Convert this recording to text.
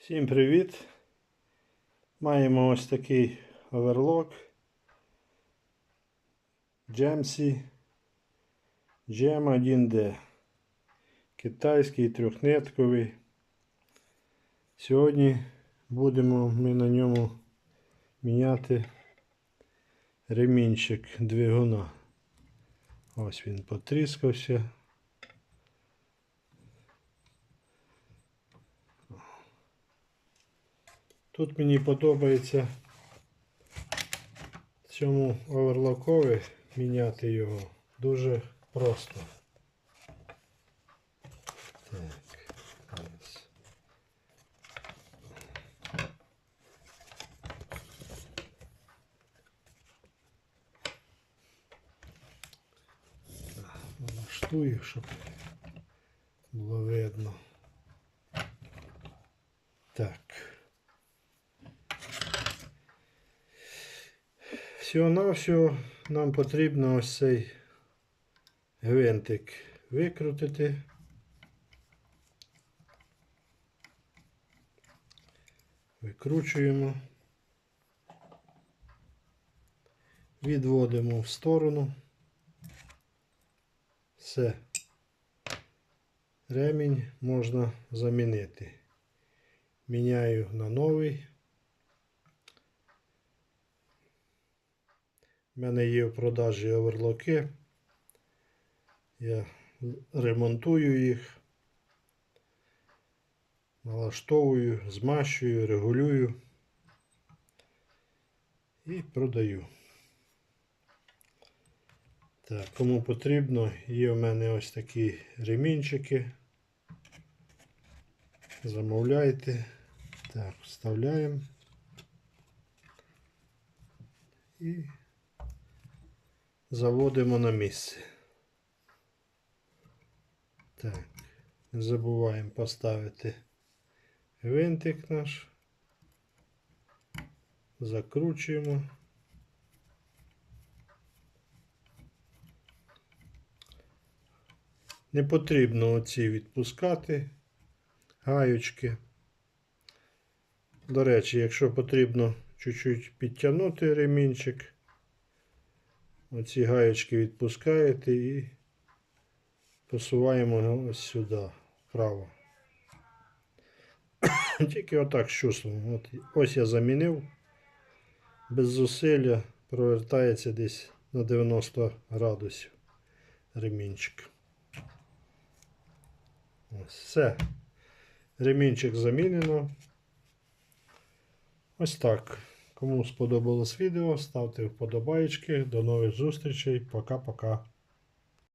Всім привіт! Маємо ось такий оверлок Jamsey Gem 1D. Китайський трьохнитковий. Сьогодні будемо ми на ньому міняти ремінчик двигуна. Ось він потріскався. Тут мені подобається цьому оверлокові міняти його дуже просто. Так, ось. Налаштую, щоб було видно. Так. Всього-навсього нам потрібно ось цей гвинтик викрутити. Викручуємо, відводимо в сторону. Все. Ремінь можна замінити. Міняю на новий. У мене є в продажі оверлоки. Я ремонтую їх, налаштовую, змащую, регулюю і продаю. Так, кому потрібно, є в мене ось такі ремінчики. Замовляйте. Так, вставляємо. І заводимо на місце. Так, не забуваємо поставити гвинтик наш. Закручуємо. Не потрібно оці відпускати гаючки. До речі, якщо потрібно чуть-чуть підтягнути ремінчик, Оці гаєчки відпускаєте і посуваємо ось сюди, вправо. Тільки отак з чувством. От, ось я замінив. Без зусилля провертається десь на 90 градусів ремінчик. Ось все. Ремінчик замінено. Ось так. Кому сподобалось відео, ставте вподобайки. До нових зустрічей. Пока-пока.